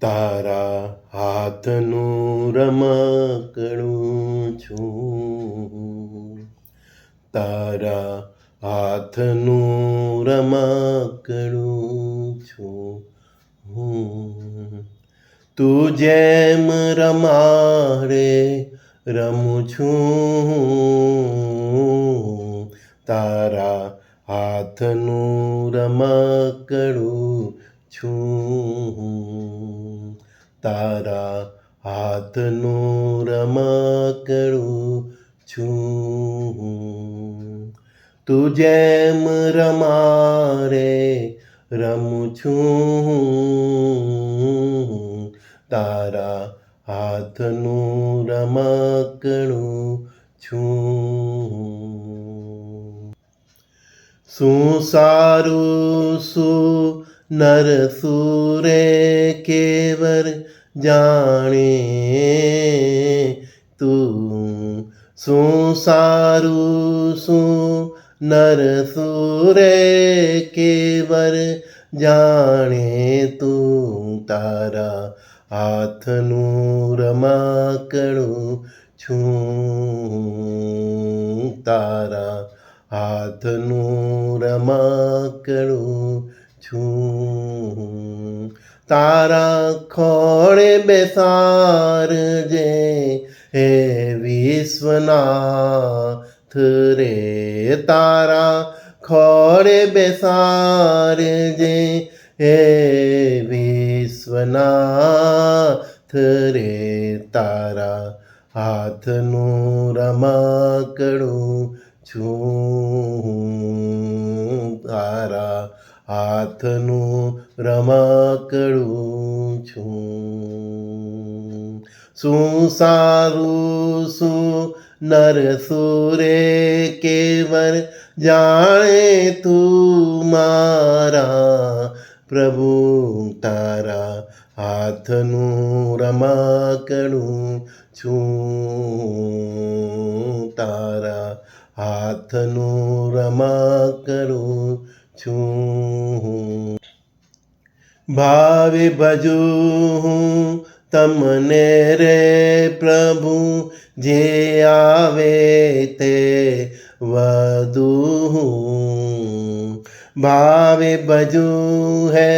તારા હાથનું રમકડું છું. તારા હાથનું રમકડું છું. હું તું જેમ રમાડે રમું છું. તારા હાથનું રમકડું છું. તારા હાથનું કરું છું. તું જેમ રમારે રમું છું. તારા હાથનું રમકડું છું. શું સારું, શું નર સુરે કેવર જાણે તું શું સારું, શું નર સુરે કેવર? જાણે તું તારા હાથનું રમાકણું છું. તારા હાથનું રમાકણું છું. તારા ખોળે બેસારજે હે વિશ્વનાથ રે. તારા ખોળે બેસારજે હે વિશ્વનાથ રે. તારા હાથનું રમાકડું છું. તારા હાથનું રમાકડું છું. શું સારું, શું નર સુરે કેવર જાણે તું મારા પ્રભુ તારા હાથનું રમાકડું છું. તારા હાથનું ભાવે ભજું હું તમને રે પ્રભુ, જે આવે તે વધુ ભાવે ભજું હે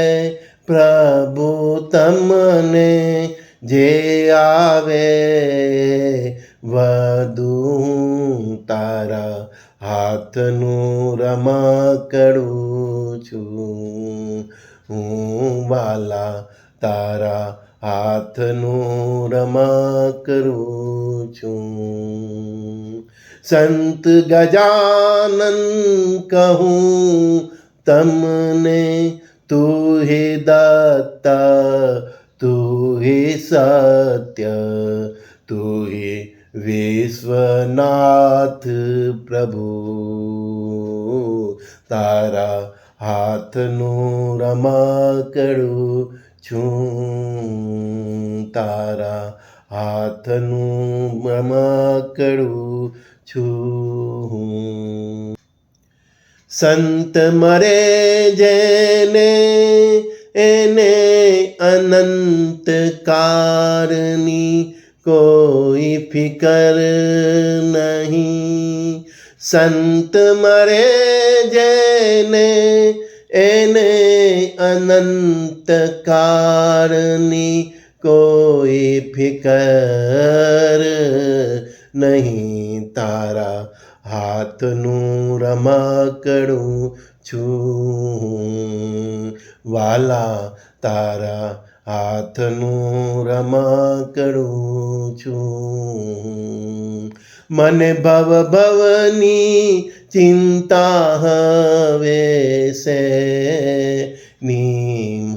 પ્રભુ તમને, જે આવે વધુ તારા હાથનું રમા કરું છું. હું વાલા તારા હાથનું કરું છું. સંત ગજાનન કહું, તમને તું હે દત્તા તું હે સત્ય, તું હે વિશ્વનાથ પ્રભુ. તારા હાથનું રમાકડું છું, તારા હાથનું રમાકડું છું. સંત મરે જેને, એને અનંત કારની કોઈ ફિકર નહીં. સંત મરે જેને, એને અનંત કારની કોઈ ફિકર નહીં. તારા હાથનું રમાકડું છું. વાલા, તારા હાથનું રમાકડું છું. મને ભવ ભવની ચિંતા હવે છે ની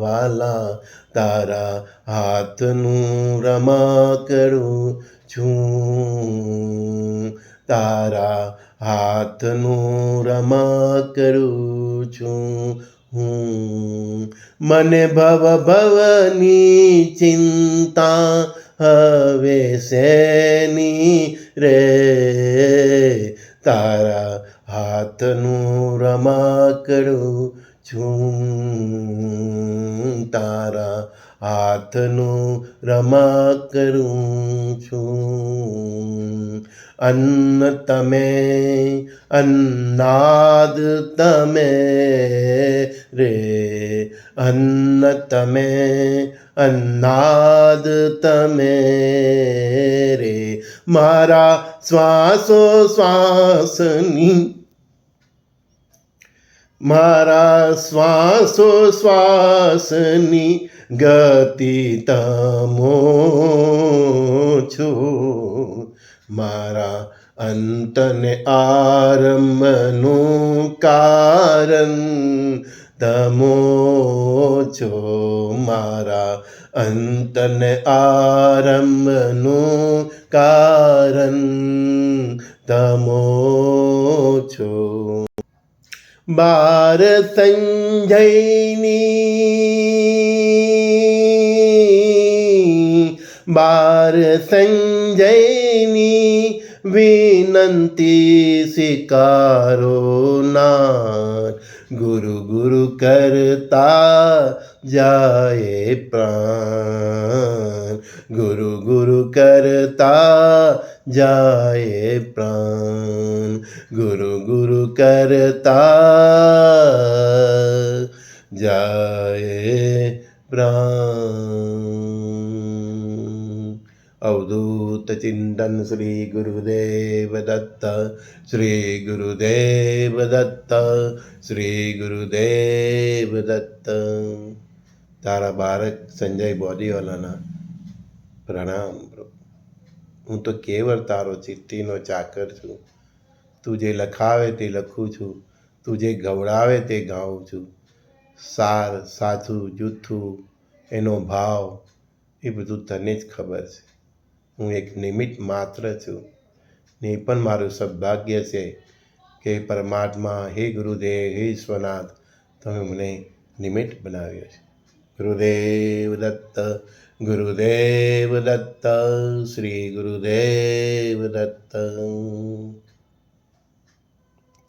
વાલા તારા હાથનું રમા કરું છું. તારા હાથનું રમા કરું છું. હું. મને ભવ ભવની ચિંતા હવે શેની રે? તારા હાથનું રમાકડું છું. તારા હાથનું રમા કરું છું. અન્ન તમે, અન્નાદ તમે રે. અન્ન તમે અન્નાદ તમે રે, મારા શ્વાસો શ્વાસની. મારા શ્વાસો શ્વાસની ગતિ તમો છો. મારા અંતને આરંભનું કારણ તમો છો મારા અંતને આરંભનું કારણ. તમો છો. બાર સંજયની બાર સંજયની વિનંતી સ્વીકારો ના ગુરુ ગુરુ કરતા જાય પ્રાણ ગુરુ ગુરુ કરતા જાય પ્રાણ ગુરુ ગુરુ કરતા જાય પ્રાણ અવધૂત ચિંતન શ્રી ગુરુદેવ દત્ત શ્રી ગુરુદેવ દત્ત શ્રી ગુરુદેવ દત્ત તારા બાળક સંજય બોડીવાલાના પ્રણામ હું તો કેવળ તારો ચિઠ્ઠીનો ચાકર છું તું જે લખાવે તે લખું છું તું જે ગવડાવે તે ગાઉં છું સાર સાચું જૂઠું એનો ભાવ એ બધું તને જ ખબર છે હું એક નિમિત્ત માત્ર છું. ને પણ મારું સૌભાગ્ય છે કે પરમાત્મા હે ગુરુદેવ, હે ઈશ્વરનાથ તમે મને નિમિત્ત બનાવ્યો છે. ગુરુદેવ દત્ત ગુરુદેવ દત્ત, શ્રી ગુરુદેવ દત્ત.